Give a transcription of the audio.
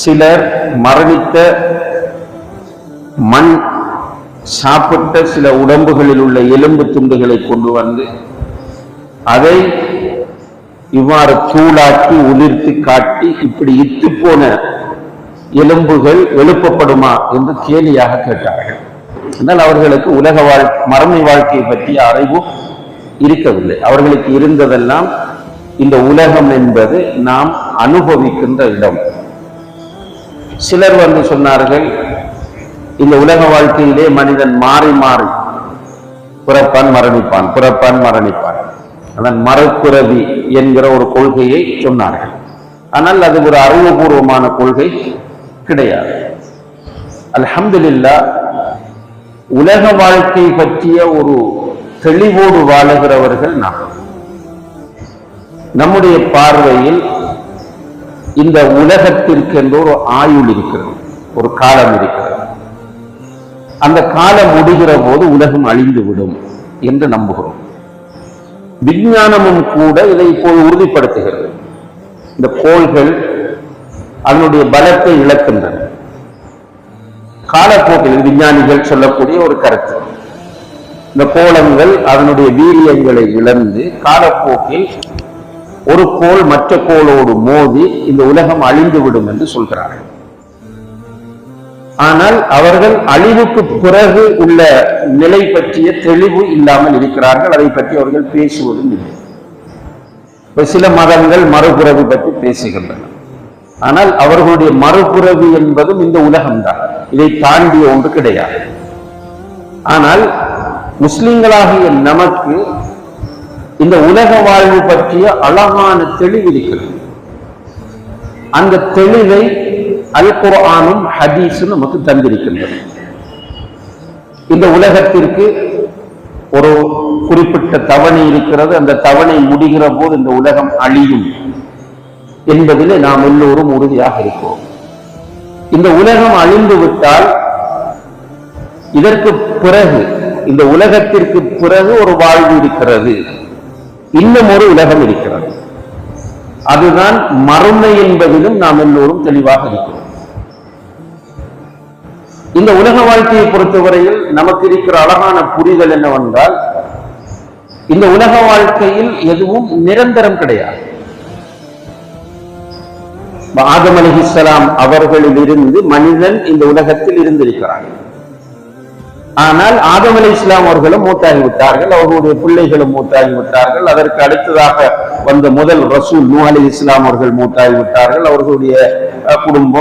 சிலர் மரணித்த மண் சாப்பிட்ட சில உடம்புகளில் உள்ள எலும்பு துண்டுகளை கொண்டு வந்து அதை இவ்வாறு தூளாக்கி உதிர்த்து காட்டி இப்படி இத்து போன எலும்புகள் எழுப்பப்படுமா என்று கேலியாக கேட்டார்கள். ஆனால் அவர்களுக்கு உலக வாழ் மறுமை வாழ்க்கையை பற்றிய அறிவு இருக்கவில்லை. அவர்களுக்கு இருந்ததெல்லாம் இந்த உலகம் என்பது நாம் அனுபவிக்கின்ற இடம். சிலர் வந்து சொன்னார்கள் இந்த உலக வாழ்க்கையிலே மனிதன் மாறி மாறி பிறப்பான் மரணிப்பான் பிறப்பான் மரணிப்பான். அதன் மறுபிறவி என்கிற ஒரு கொள்கையை சொன்னார்கள். ஆனால் அது ஒரு அறிவுபூர்வமான கொள்கை கிடையாது. அல்ஹம்துலில்லா உலக வாழ்க்கை பற்றிய ஒரு தெளிவோடு வாழுகிறவர்கள் நாம். நம்முடைய பார்வையில் இந்த உலகத்திற்கென்று ஒரு ஆயுள் இருக்கிறது ஒரு காலம் இருக்கிறது. அந்த காலம் முடிகிற போது உலகம் அழிந்து விடும் என்று நம்புகிறோம். விஞ்ஞானமும் கூட இதை இப்போது உறுதிப்படுத்துகிறது. இந்த கோள்கள் அதனுடைய பலத்தை இழக்கின்றன. காலப்போக்கில் விஞ்ஞானிகள் சொல்லக்கூடிய ஒரு கருத்து. இந்த கோலங்கள் அதனுடைய வீரியங்களை இழந்து காலப்போக்கில் ஒரு கோள் மற்ற கோளோடு மோதி இந்த உலகம் அழிந்து விடும் என்று சொல்கிறார்கள். ஆனால் அவர்கள் அழிவுக்கு பிறகு உள்ள நிலை பற்றிய தெளிவு இல்லாமல் இருக்கிறார்கள். அதை பற்றி அவர்கள் பேசுவதும் இல்லை. இப்ப சில மதங்கள் மறுபுறவு பற்றி பேசுகின்றன. ஆனால் அவர்களுடைய மறுபுறவு என்பதும் இந்த உலகம்தான். இதை தாண்டிய ஒன்று கிடையாது. ஆனால் முஸ்லிம்களாகிய நமக்கு இந்த உலக வாழ்வு பற்றிய அழகான தெளிவு இருக்கிறது. அந்த தெளிவை அல் குரானும் ஹதீஸும் நமக்கு தந்திருக்கின்றன. இந்த உலகத்திற்கு ஒரு குறிப்பிட்ட தவணை இருக்கிறது. அந்த தவணை முடிகிற போது இந்த உலகம் அழியும் என்பதிலே நாம் எல்லோரும் உறுதியாக இருக்கிறோம். இந்த உலகம் அழிந்து விட்டால் இதற்கு பிறகு இந்த உலகத்திற்கு பிறகு ஒரு வாழ்வு இருக்கிறது. இன்னும் ஒரு உலகம் இருக்கிறது. அதுதான் மறுமை என்பதிலும் நாம் எல்லோரும் தெளிவாக இருக்கிறோம். இந்த உலக வாழ்க்கையை பொறுத்தவரையில் நமக்கு இருக்கிற அழகான புரிதல் என்னவென்றால் இந்த உலக வாழ்க்கையில் எதுவும் நிரந்தரம் கிடையாது. ஆதம் அலிஹிஸ்லாம் அவர்களில் இருந்து மனிதன் இந்த உலகத்தில் இருந்திருக்கிறார்கள் ஆனால் ஆதம் அலி இஸ்லாம் அவர்களும் மூத்தாகி விட்டார்கள் அவர்களுடைய பிள்ளைகளும் மூத்தாகி விட்டார்கள் அதற்கு அடுத்ததாக வந்த முதல் ரசூல் நூ அலி இஸ்லாம் அவர்கள் மூத்தாகி விட்டார்கள் அவர்களுடைய குடும்பம்